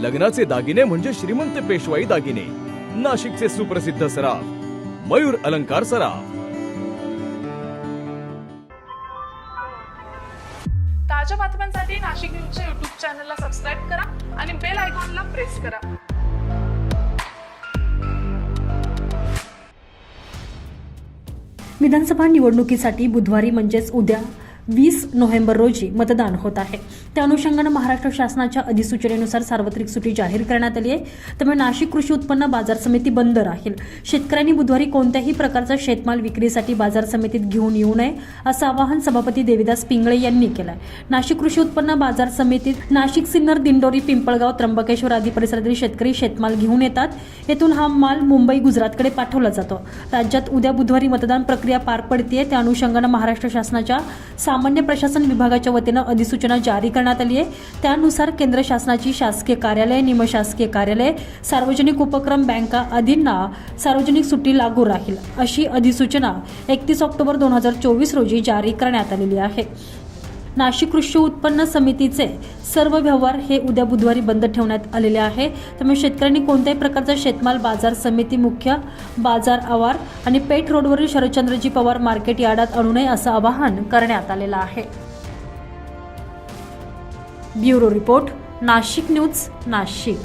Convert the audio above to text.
लग्नाचे दागिने म्हणजे श्रीमंत पेशवाई दागिने. नाशिकचे सुप्रसिद्ध सराफ मयूर अलंकार सराफ. ताज्या बातम्यांसाठी नाशिक न्यूजच्या युट्यूब चॅनलला सबस्क्राईब करा आणि बेल आयकॉनला प्रेस करा. विधानसभा निवडणुकीसाठी बुधवारी म्हणजेच उद्या वीस नोव्हेंबर रोजी मतदान होत आहे. त्या अनुषंगानं महाराष्ट्र शासनाच्या अधिसूचनेनुसार सार्वत्रिक सुट्टी जाहीर करण्यात आली आहे. त्यामुळे नाशिक कृषी उत्पन्न बाजार समिती बंद राहील. शेतकऱ्यांनी बुधवारी कोणत्याही प्रकारचा शेतमाल विक्रीसाठी बाजार समितीत घेऊन येऊ नये असं आवाहन सभापती देविदास पिंगळे यांनी केलं आहे नाशिक कृषी उत्पन्न बाजार समितीत नाशिक सिन्नर दिंडोरी पिंपळगाव त्र्यंबकेश्वर आदी परिसरातील शेतकरी शेतमाल घेऊन येतात. येथून हा माल मुंबई गुजरातकडे पाठवला जातो. राज्यात उद्या बुधवारी मतदान प्रक्रिया पार पडतीये. त्या अनुषंगानं महाराष्ट्र शासनाच्या सामान्य प्रशासन विभागाच्या वतीनं अधिसूचना जारी करण्यात आली आहे. त्यानुसार केंद्र शासनाची शासकीय कार्यालय निमशासकीय कार्यालय सार्वजनिक उपक्रम बँका आदींना सार्वजनिक सुट्टी लागू राहील अशी अधिसूचना एकतीस ऑक्टोबर दोन हजार चोवीस रोजी जारी करण्यात आलेली आहे. नाशिक कृषी उत्पन्न समितीचे सर्व व्यवहार हे उद्या बुधवारी बंद ठेवण्यात आलेले आहे. त्यामुळे शेतकऱ्यांनी कोणत्याही प्रकारचा शेतमाल बाजार समिती मुख्य बाजार आवार आणि पेठ रोडवरील शरदचंद्रजी पवार मार्केट यार्डात आणू नये असं आवाहन करण्यात आलेलं आहे. Bureau report Nashik news Nashik.